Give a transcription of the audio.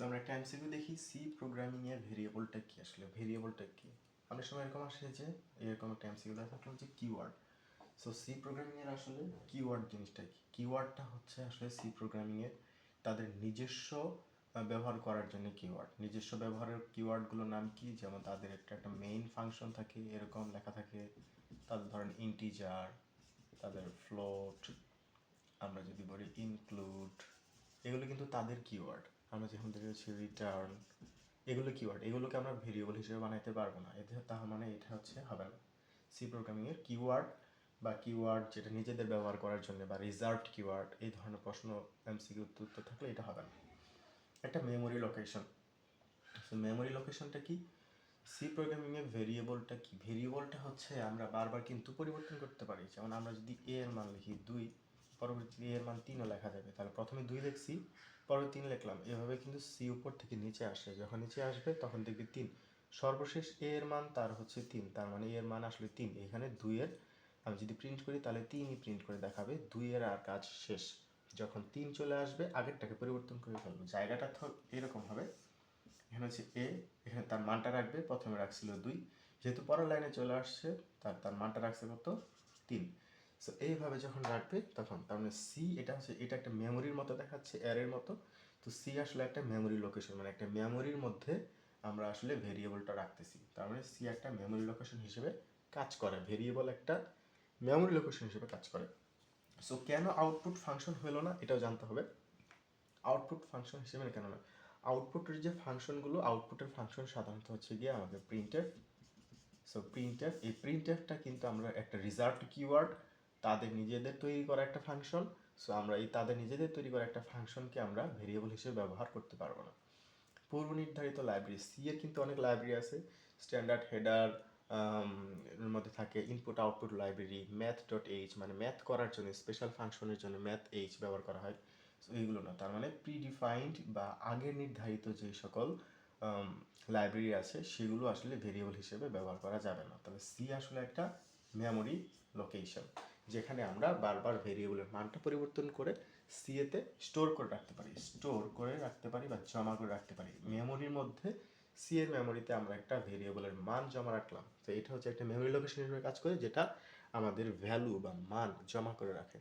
তো আমরা একটা এমসিকিউ দেখি সি প্রোগ্রামিং এর ভেরিয়েবলটা কি আসলে? ভেরিয়েবলটা কি? অনেক সময় এরকম আসে যে, এরকম একটা এমসিকিউ দেখা থাকল যে কিওয়ার্ড সো সি প্রোগ্রামিং এর আসলে কিওয়ার্ড জিনিসটা কি? কিওয়ার্ডটা হচ্ছে আসলে সি প্রোগ্রামিং এর তাদের নিজস্ব ব্যবহার করার জন্য কিওয়ার্ড নিজস্ব ব্যবহারের কিওয়ার্ডগুলোর নাম কি? যেমন তাদের একটা একটা মেইন ফাংশন থাকে, এরকম লেখা থাকে। তাদের ধরেন ইন্টিজার তাদের ফ্লোট আমরা যদি বলি ইনক্লুড এগুলো কিন্তু তাদের কিওয়ার্ড আমরা যখন দেখে হচ্ছে রিটার্ন এগুলো কিওয়ার্ড এগুলোকে আমরা ভেরিয়েবল হিসেবে বানাইতে পারব না। এতে তার মানে এটা হচ্ছে হবে না। সি প্রোগ্রামিংয়ের কিওয়ার্ড বা কিওয়ার্ড যেটা নিজেদের ব্যবহার করার জন্য বা রিজার্ভড কিওয়ার্ড এই ধরনের প্রশ্ন এমসিকিউ উত্তর থাকলে এটা হবে না। একটা মেমোরি লোকেশন সো মেমোরি লোকেশনটা কি? সি প্রোগ্রামিংয়ে ভেরিয়েবলটা কি? ভেরিয়েবলটা হচ্ছে আমরা বারবার কিন্তু পরিবর্তন করতে পারি। যেমন আমরা যদি এ এর মান লিখি দুই পরবর্তীতে এ এর মান তিনও লেখা যাবে। তাহলে প্রথমে দুই লিখছি পরে তিন লিখলাম। এভাবে কিন্তু সি উপর থেকে নিচে আসে। যখন নিচে আসবে, তখন দেখবি তিন। সর্বশেষ এ এর মান তার হচ্ছে তিন। তার মানে এর মান আসলে তিন। এখানে দুইয়ের, আমি যদি প্রিন্ট করি, তাহলে তিনই প্রিন্ট করে দেখাবে। দুইয়ের আর কাজ শেষ। যখন তিন চলে আসবে, আগেরটাকে পরিবর্তন করে ফেলব। জায়গাটা তো এরকম হবে। এখানে হচ্ছে এ এখানে তার মানটা রাখবে। প্রথমে রাখছিল দুই। যেহেতু পরের লাইনে চলে আসছে, তার তার মানটা রাখছে কত? তিন। সো এইভাবে যখন রাখবে, তখন তার মানে সি এটা হচ্ছে, এটা একটা মেমোরির মতো দেখাচ্ছে অ্যারের মতো। তো সি আসলে একটা মেমোরি লোকেশন মানে একটা মেমোরির মধ্যে আমরা আসলে ভেরিয়েবলটা রাখতেছি। তার মানে সি একটা মেমোরি লোকেশন হিসেবে কাজ করে ভেরিয়েবল একটা মেমোরি লোকেশন হিসেবে কাজ করে। সো কেন আউটপুট ফাংশন হলো না, এটাও জানতে হবে। আউটপুট ফাংশন হিসেবে কেন না আউটপুটের যে ফাংশনগুলো আউটপুটের ফাংশন সাধারণত হচ্ছে গিয়ে আমাদের প্রিন্টের সো প্রিন্টএফ এই প্রিন্টএফটা কিন্তু আমরা একটা রিজার্ভ কিওয়ার্ড তাদের নিজেদের তৈরি করা একটা ফাংশন সো আমরা এই তাদের নিজেদের তৈরি করা একটা ফাংশনকে আমরা ভেরিয়েবল হিসেবে ব্যবহার করতে পারব না। পূর্ব নির্ধারিত লাইব্রেরি সি এর কিন্তু অনেক লাইব্রেরি আছে। স্ট্যান্ডার্ড হেডার এর মধ্যে থাকে input output library math dot H মানে ম্যাথ করার জন্য স্পেশাল ফাংশনের জন্য ম্যাথ এইচ ব্যবহার করা হয়। সো এইগুলো না, তার মানে প্রিডিফাইন্ড বা আগে নির্ধারিত যে সকল লাইব্রেরি আছে, সেগুলো আসলে ভেরিয়েবল হিসেবে ব্যবহার করা যাবে না। তাহলে সি আসলে একটা মেমোরি লোকেশন যেখানে আমরা বারবার ভেরিয়েবলের মানটা পরিবর্তন করে সিএতে স্টোর করে রাখতে পারি। স্টোর করে রাখতে পারি বা জমা করে রাখতে পারি। মেমোরির মধ্যে সি এর মেমোরিতে আমরা একটা ভেরিয়েবলের মান জমা রাখলাম। তো এটা হচ্ছে একটা মেমোরি লোকেশন হিসেবে কাজ করে, যেটা আমাদের ভ্যালু বা মান জমা করে রাখে।